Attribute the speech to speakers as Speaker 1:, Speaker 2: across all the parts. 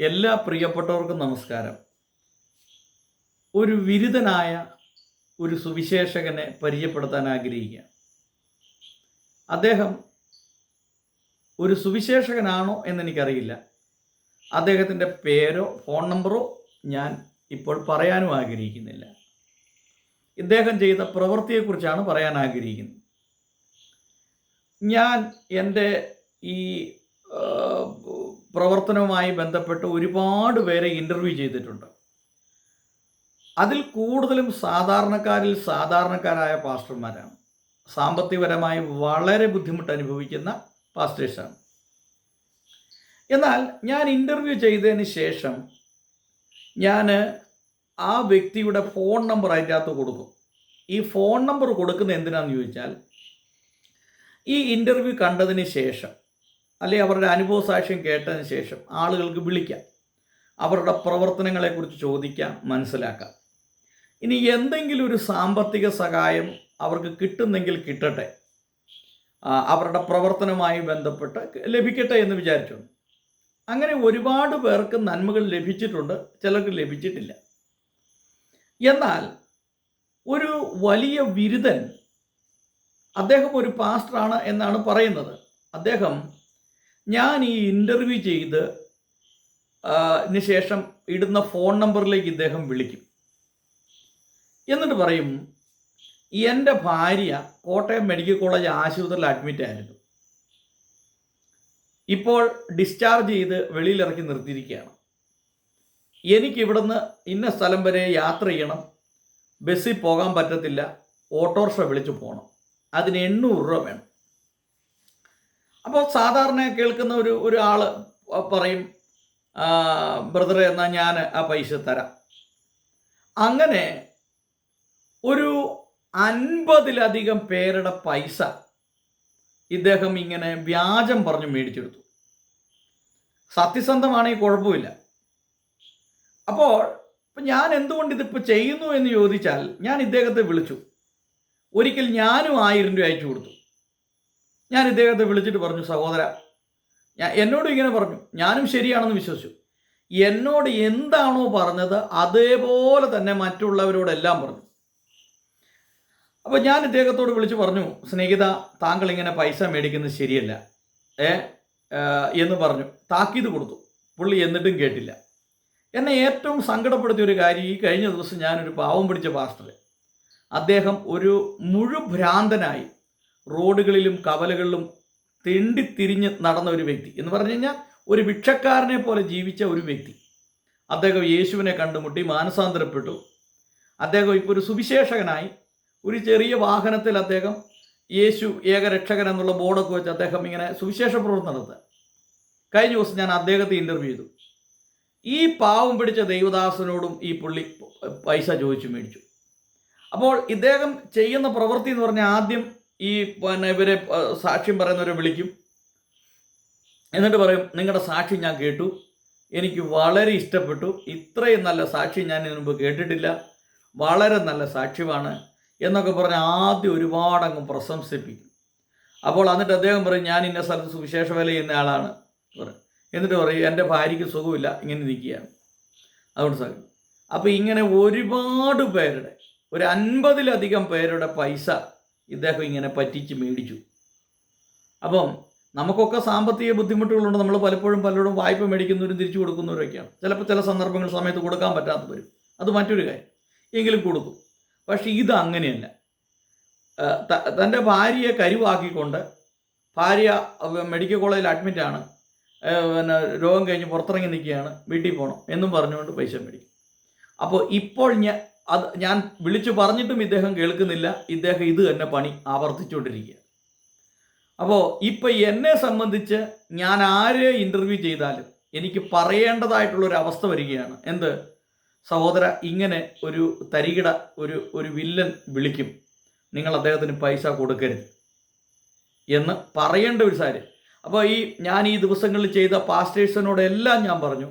Speaker 1: എല്ലാ പ്രിയപ്പെട്ടവർക്കും നമസ്കാരം. ഒരു വിരുദ്ധനായ ഒരു സുവിശേഷകനെ പരിചയപ്പെടുത്താൻ ആഗ്രഹിക്കുക അദ്ദേഹം ഒരു സുവിശേഷകനാണോ എന്നെനിക്കറിയില്ല. അദ്ദേഹത്തിന്റെ പേരോ ഫോൺ നമ്പറോ ഞാൻ ഇപ്പോൾ പറയാനും ആഗ്രഹിക്കുന്നില്ല. ഇദ്ദേഹം ചെയ്ത പ്രവൃത്തിയെക്കുറിച്ചാണ് പറയാൻ ആഗ്രഹിക്കുന്നത്. ഞാൻ എന്റെ ഈ പ്രവർത്തനവുമായി ബന്ധപ്പെട്ട് ഒരുപാട് പേരെ ഇന്റർവ്യൂ ചെയ്തിട്ടുണ്ട്. അതിൽ കൂടുതലും സാധാരണക്കാരിൽ സാധാരണക്കാരായ പാസ്റ്റർമാരാണ്. സാമ്പത്തികപരമായി വളരെ ബുദ്ധിമുട്ട് അനുഭവിക്കുന്ന പാസ്റ്റേഴ്സാണ്. എന്നാൽ ഞാൻ ഇന്റർവ്യൂ ചെയ്തതിന് ശേഷം ഞാൻ ആ വ്യക്തിയുടെ ഫോൺ നമ്പർ അതിന്റെ അകത്ത് കൊടുക്കും ഈ ഫോൺ നമ്പർ കൊടുക്കുന്നത് എന്തിനാണെന്ന് ചോദിച്ചാൽ ഈ ഇന്റർവ്യൂ കണ്ടതിന് ശേഷം അല്ലെങ്കിൽ അവരുടെ അനുഭവ സാക്ഷ്യം കേട്ടതിന് ശേഷം ആളുകൾക്ക് വിളിക്കാം. അവരുടെ പ്രവർത്തനങ്ങളെക്കുറിച്ച് ചോദിക്കാം മനസ്സിലാക്കാം. ഇനി എന്തെങ്കിലും ഒരു സാമ്പത്തിക സഹായം അവർക്ക് കിട്ടുന്നെങ്കിൽ കിട്ടട്ടെ. അവരുടെ പ്രവർത്തനവുമായി ബന്ധപ്പെട്ട് ലഭിക്കട്ടെ എന്ന് വിചാരിച്ചു അങ്ങനെ ഒരുപാട് പേർക്ക് നന്മകൾ ലഭിച്ചിട്ടുണ്ട് ചിലർക്ക് ലഭിച്ചിട്ടില്ല. എന്നാൽ ഒരു വലിയ ബിരുദൻ അദ്ദേഹം ഒരു പാസ്റ്ററാണ് എന്നാണ് പറയുന്നത്. അദ്ദേഹം ഞാൻ ഈ ഇന്റർവ്യൂ ചെയ്ത് ശേഷം ഇടുന്ന ഫോൺ നമ്പറിലേക്ക് ഇദ്ദേഹം വിളിക്കും. എന്നിട്ട് പറയും എന്റെ ഭാര്യ കോട്ടയം മെഡിക്കൽ കോളേജ് ആശുപത്രിയിൽ അഡ്മിറ്റ് ആയിരുന്നു. ഇപ്പോൾ ഡിസ്ചാർജ് ചെയ്ത് വെളിയിലിറക്കി നിർത്തിയിരിക്കുകയാണ്. എനിക്ക് ഇവിടുന്ന് ഇന്ന സ്ഥലം വരെ യാത്ര ചെയ്യണം. ബസ്സിൽ പോകാൻ പറ്റത്തില്ല. ഓട്ടോറിക്ഷ വിളിച്ചു പോകണം അതിന് എണ്ണൂറ് രൂപ വേണം. അപ്പോൾ സാധാരണ കേൾക്കുന്ന ഒരു ഒരാൾ പറയും ബ്രദറെ എന്നാൽ ഞാൻ ആ പൈസ തരാം. അങ്ങനെ ഒരു അൻപതിലധികം പേരുടെ പൈസ ഇദ്ദേഹം ഇങ്ങനെ വ്യാജം പറഞ്ഞ് മേടിച്ചെടുത്തു. സത്യസന്ധമാണെങ്കിൽ കുഴപ്പമില്ല. അപ്പോൾ ഇപ്പം ഞാൻ എന്തുകൊണ്ട് ഇതിപ്പോൾ ചെയ്യുന്നു എന്ന് ചോദിച്ചാൽ ഞാൻ ഇദ്ദേഹത്തെ വിളിച്ചു. ഒരിക്കൽ ഞാനും ആയിരം രൂപ അയച്ചു കൊടുത്തു. ഞാൻ ഇദ്ദേഹത്തെ വിളിച്ചിട്ട് പറഞ്ഞു സഹോദര ഞാൻ എന്നോട് ഇങ്ങനെ പറഞ്ഞു. ഞാനും ശരിയാണെന്ന് വിശ്വസിച്ചു. എന്നോട് എന്താണോ പറഞ്ഞത് അതേപോലെ തന്നെ മറ്റുള്ളവരോടെല്ലാം പറഞ്ഞു. അപ്പോൾ ഞാൻ ഇദ്ദേഹത്തോട് വിളിച്ച് പറഞ്ഞു സ്നേഹിത താങ്കൾ ഇങ്ങനെ പൈസ മേടിക്കുന്നത് ശരിയല്ല. ഏ എന്ന് പറഞ്ഞു. താക്കീത് കൊടുത്തു. പുള്ളി എന്നിട്ടും കേട്ടില്ല. എന്നെ ഏറ്റവും സങ്കടപ്പെടുത്തിയ ഒരു കാര്യം ഈ കഴിഞ്ഞ ദിവസം ഞാനൊരു പാവം പിടിച്ച പാസ്റ്റർ അദ്ദേഹം ഒരു മുഴുഭ്രാന്തനായി റോഡുകളിലും കവലകളിലും തെണ്ടിത്തിരിഞ്ഞ് നടന്ന ഒരു വ്യക്തി എന്ന് പറഞ്ഞു കഴിഞ്ഞാൽ ഒരു ഭിക്ഷക്കാരനെ പോലെ ജീവിച്ച ഒരു വ്യക്തി. അദ്ദേഹം യേശുവിനെ കണ്ടുമുട്ടി മാനസാന്തരപ്പെട്ടു. അദ്ദേഹം ഇപ്പോൾ ഒരു സുവിശേഷകനായി. ഒരു ചെറിയ വാഹനത്തിൽ അദ്ദേഹം യേശു ഏകരക്ഷകൻ എന്നുള്ള ബോർഡൊക്കെ വെച്ച് അദ്ദേഹം ഇങ്ങനെ സുവിശേഷ പ്രവർത്തനം നടത്തുക. കഴിഞ്ഞ ദിവസം ഞാൻ അദ്ദേഹത്തെ ഇന്റർവ്യൂ ചെയ്തു. ഈ പാവം പിടിച്ച ദൈവദാസനോടും ഈ പുള്ളി പൈസ ചോദിച്ചു മേടിച്ചു. അപ്പോൾ ഇദ്ദേഹം ചെയ്യുന്ന പ്രവൃത്തി എന്ന് പറഞ്ഞാൽ ആദ്യം ഈ പിന്നെ ഇവരെ സാക്ഷ്യം പറയുന്നവരെ വിളിക്കും. എന്നിട്ട് പറയും നിങ്ങളുടെ സാക്ഷി ഞാൻ കേട്ടു. എനിക്ക് വളരെ ഇഷ്ടപ്പെട്ടു. ഇത്രയും നല്ല സാക്ഷി ഞാൻ ഇതിനു മുമ്പ് കേട്ടിട്ടില്ല. വളരെ നല്ല സാക്ഷ്യമാണ്. എന്നൊക്കെ പറഞ്ഞ് ആദ്യം ഒരുപാടങ്ങ് പ്രശംസിപ്പിക്കും. അപ്പോൾ എന്നിട്ട് അദ്ദേഹം പറയും ഞാൻ ഇന്ന സ്ഥലത്ത് സുവിശേഷ വില ചെയ്യുന്ന ആളാണ്. പറയും. എന്നിട്ട് പറയും എന്റെ ഭാര്യയ്ക്ക് സുഖമില്ല. ഇങ്ങനെ നിൽക്കുകയാണ് അതുകൊണ്ട് സാധിക്കും അപ്പോൾ ഇങ്ങനെ ഒരുപാട് പേരുടെ ഒരു അൻപതിലധികം പേരുടെ പൈസ ഇദ്ദേഹം ഇങ്ങനെ പറ്റിച്ച് മേടിച്ചു. അപ്പം നമുക്കൊക്കെ സാമ്പത്തിക ബുദ്ധിമുട്ടുകളുണ്ട്. നമ്മൾ പലപ്പോഴും പലരോടും വായ്പ മേടിക്കുന്നവരും തിരിച്ചു കൊടുക്കുന്നവരൊക്കെയാണ്. ചിലപ്പോൾ ചില സന്ദർഭങ്ങൾ സമയത്ത് കൊടുക്കാൻ പറ്റാത്ത വരും. അത് മറ്റൊരു കാര്യം. എങ്കിലും കൊടുക്കും. പക്ഷേ ഇത് അങ്ങനെയല്ല. തന്റെ ഭാര്യയെ കരുവാക്കിക്കൊണ്ട് ഭാര്യ മെഡിക്കൽ കോളേജിൽ അഡ്മിറ്റാണ് പിന്നെ രോഗം കഴിഞ്ഞ് പുറത്തിറങ്ങി നിൽക്കുകയാണ്. വീട്ടിൽ പോകണം എന്നും പറഞ്ഞുകൊണ്ട് പൈസ മേടിക്കും. അപ്പോൾ ഇപ്പോൾ ഞാൻ അത് ഞാൻ വിളിച്ചു പറഞ്ഞിട്ടും ഇദ്ദേഹം കേൾക്കുന്നില്ല. ഇദ്ദേഹം ഇത് തന്നെ പണി ആവർത്തിച്ചുകൊണ്ടിരിക്കുക അപ്പോൾ ഇപ്പം എന്നെ സംബന്ധിച്ച് ഞാൻ ആരെ ഇന്റർവ്യൂ ചെയ്താലും എനിക്ക് പറയേണ്ടതായിട്ടുള്ളൊരു അവസ്ഥ വരികയാണ്. എന്ത്? സഹോദര ഇങ്ങനെ ഒരു തരികിട ഒരു ഒരു വില്ലൻ വിളിക്കും. നിങ്ങൾ അദ്ദേഹത്തിന് പൈസ കൊടുക്കരുത് എന്ന് പറയേണ്ട ഒരു സാര്യം അപ്പോൾ ഈ ഞാൻ ഈ ദിവസങ്ങളിൽ ചെയ്ത പാസ്റ്റേഴ്സിനോടെല്ലാം ഞാൻ പറഞ്ഞു.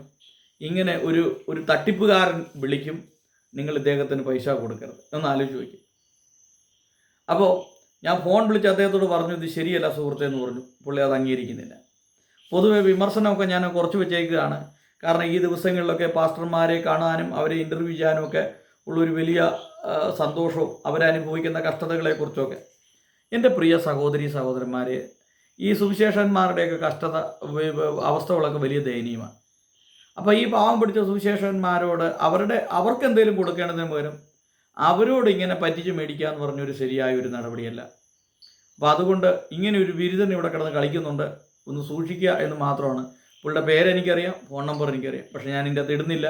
Speaker 1: ഇങ്ങനെ ഒരു ഒരു തട്ടിപ്പുകാരൻ വിളിക്കും. നിങ്ങൾ ഇദ്ദേഹത്തിന് പൈസ കൊടുക്കരുത്. എന്ന് ആലോചിച്ച് നോക്കി. അപ്പോൾ ഞാൻ ഫോൺ വിളിച്ച് അദ്ദേഹത്തോട് പറഞ്ഞു ഇത് ശരിയല്ല സുഹൃത്തെ എന്ന് പറഞ്ഞു. പുള്ളി അത് അംഗീകരിക്കുന്നില്ല. പൊതുവെ വിമർശനമൊക്കെ ഞാൻ കുറച്ച് വെച്ചേക്കുകയാണ്. കാരണം ഈ ദിവസങ്ങളിലൊക്കെ പാസ്റ്റർമാരെ കാണാനും അവരെ ഇന്റർവ്യൂ ചെയ്യാനും ഒക്കെ ഉള്ളൊരു വലിയ സന്തോഷവും അവരനുഭവിക്കുന്ന കഷ്ടതകളെക്കുറിച്ചൊക്കെ എന്റെ പ്രിയ സഹോദരി സഹോദരന്മാരെ ഈ സുവിശേഷന്മാരുടെയൊക്കെ കഷ്ടത അവസ്ഥകളൊക്കെ വലിയ ദയനീയമാണ്. അപ്പോൾ ഈ പാവം പിടിച്ച സുവിശേഷന്മാരോട് അവരുടെ അവർക്ക് എന്തെങ്കിലും കൊടുക്കേണ്ടതിന് പകരം അവരോട് ഇങ്ങനെ പറ്റിച്ച് മേടിക്കുക എന്ന് പറഞ്ഞൊരു ശരിയായ ഒരു നടപടിയല്ല. അപ്പോൾ അതുകൊണ്ട് ഇങ്ങനെ ഒരു ബിരുദൻ ഇവിടെ കിടന്ന് കളിക്കുന്നുണ്ട്. ഒന്ന് സൂക്ഷിക്കുക എന്ന് മാത്രമാണ്. പുള്ളിയുടെ പേരെനിക്കറിയാം ഫോൺ നമ്പർ എനിക്കറിയാം. പക്ഷേ ഞാൻ ഇതിന്റെ അകത്ത് ഇടുന്നില്ല.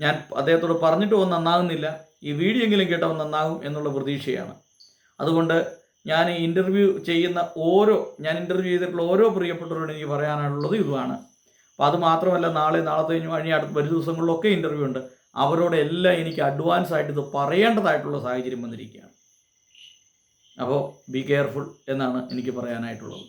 Speaker 1: ഞാൻ അദ്ദേഹത്തോട് പറഞ്ഞിട്ട് പോകുന്ന നന്നാകുന്നില്ല. ഈ വീഡിയോ എങ്കിലും കേട്ടവൻ നന്നാകും എന്നുള്ള പ്രതീക്ഷയാണ്. അതുകൊണ്ട് ഞാൻ ഇന്റർവ്യൂ ചെയ്യുന്ന ഓരോ ഞാൻ ഇന്റർവ്യൂ ചെയ്തിട്ടുള്ള ഓരോ പ്രിയപ്പെട്ടവരോടും എനിക്ക് പറയാനുള്ളത് ഇതുമാണ്. അപ്പോൾ അത് മാത്രമല്ല നാളെ നാളത്തെ കഴിഞ്ഞ് അടുത്ത വരും ദിവസങ്ങളിലൊക്കെ ഇന്റർവ്യൂ ഉണ്ട്. അവരോട് എല്ലാം എനിക്ക് അഡ്വാൻസ് ആയിട്ട് ഇത് പറയേണ്ടതായിട്ടുള്ള സാഹചര്യം വന്നിരിക്കുകയാണ്. അപ്പോൾ ബി കെയർഫുൾ എന്നാണ് എനിക്ക് പറയാനായിട്ടുള്ളത്.